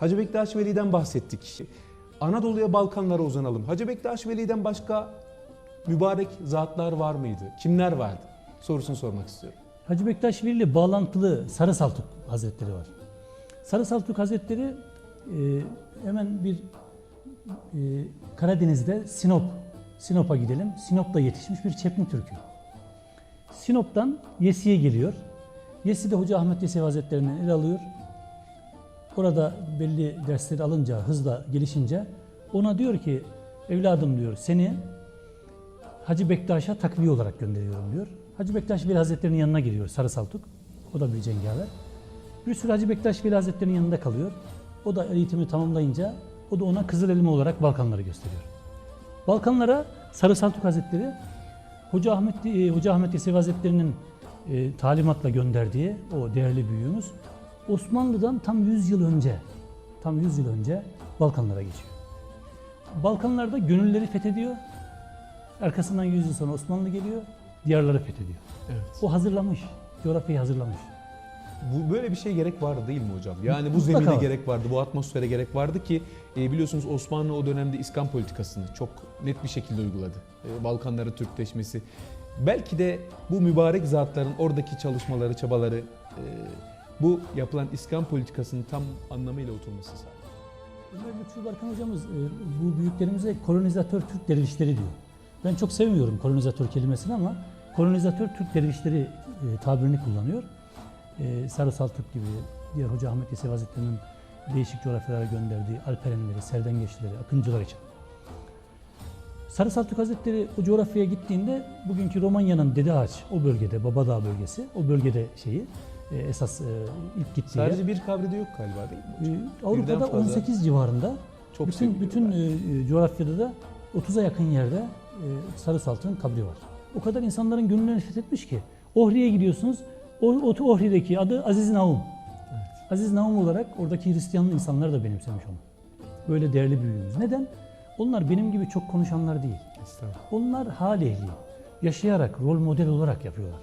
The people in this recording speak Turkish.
Hacı Bektaş Veli'den bahsettik. Anadolu'ya Balkanlara uzanalım. Hacı Bektaş Veli'den başka mübarek zatlar var mıydı? Kimler vardı? Sorusunu sormak istiyorum. Hacı Bektaş Veli ile bağlantılı Sarı Saltuk Hazretleri var. Sarı Saltuk Hazretleri e, hemen bir e, Karadeniz'de Sinop, Sinop'a gidelim. Sinop'ta yetişmiş bir Çepni Türkü. Sinop'tan Yesi'ye geliyor. Yesi'de Hoca Ahmet Yesevi Hazretleri'nden el alıyor. Orada belli dersleri alınca, hızla gelişince ona diyor ki evladım diyor seni Hacı Bektaş'a takviye olarak gönderiyorum diyor. Hacı Bektaş Veli Hazretleri'nin yanına giriyor Sarı Saltuk. O da bir cengaver. Bir süre Hacı Bektaş Veli Hazretleri'nin yanında kalıyor. O da eğitimi tamamlayınca o da ona Kızıl Elma olarak Balkanları gösteriyor. Balkanlara Sarı Saltuk Hazretleri Hoca Ahmet e, Hoca Ahmet Yesevi Hazretleri'nin e, talimatla gönderdiği o değerli büyüğümüz Osmanlı'dan tam 100 yıl önce tam 100 yıl önce Balkanlara geçiyor. Balkanlarda gönülleri fethediyor. Arkasından 100 yıl sonra Osmanlı geliyor, diyarları fethediyor. Evet. O hazırlamış, coğrafyayı hazırlamış. Bu böyle bir şey gerek vardı değil mi hocam? Yani bu zemine gerek vardı, bu atmosfere gerek vardı ki e, biliyorsunuz Osmanlı o dönemde İskan politikasını çok net bir şekilde uyguladı. E, Balkanların Türkleşmesi. Belki de bu mübarek zatların oradaki çalışmaları, çabaları e, bu yapılan İskan politikasının tam anlamıyla oturması sağladı. Ömer Lütfü hocamız e, bu büyüklerimize kolonizatör Türk dervişleri diyor. Ben çok sevmiyorum kolonizatör kelimesini ama kolonizatör Türk dervişleri e, tabirini kullanıyor. E, Sarı Saltuk gibi, diğer Hoca Ahmet Yesevi Hazretleri'nin değişik coğrafyalara gönderdiği Alperenleri, Serdengeçleri, Akıncılar için. Sarı Saltuk Hazretleri o coğrafyaya gittiğinde bugünkü Romanya'nın Dede Ağaç o bölgede, Babadağ bölgesi, o bölgede şeyi esas e, ilk gittiği yer. Sadece bir kabride yok galiba değil mi? Ee, Avrupa'da Birden fazla 18 civarında, Çok bütün bütün e, e, coğrafyada da 30'a yakın yerde e, Sarı Saltık'ın kabri var. O kadar insanların gönlünü fethetmiş ki. Ohri'ye gidiyorsunuz, Ohri'deki adı Aziz Naum. Aziz Naum olarak oradaki Hristiyan insanlar da benimsemiş onu. Böyle değerli büyüğümüz. Neden? Onlar benim gibi çok konuşanlar değil. Onlar hal ehli. Yaşayarak, rol model olarak yapıyorlar.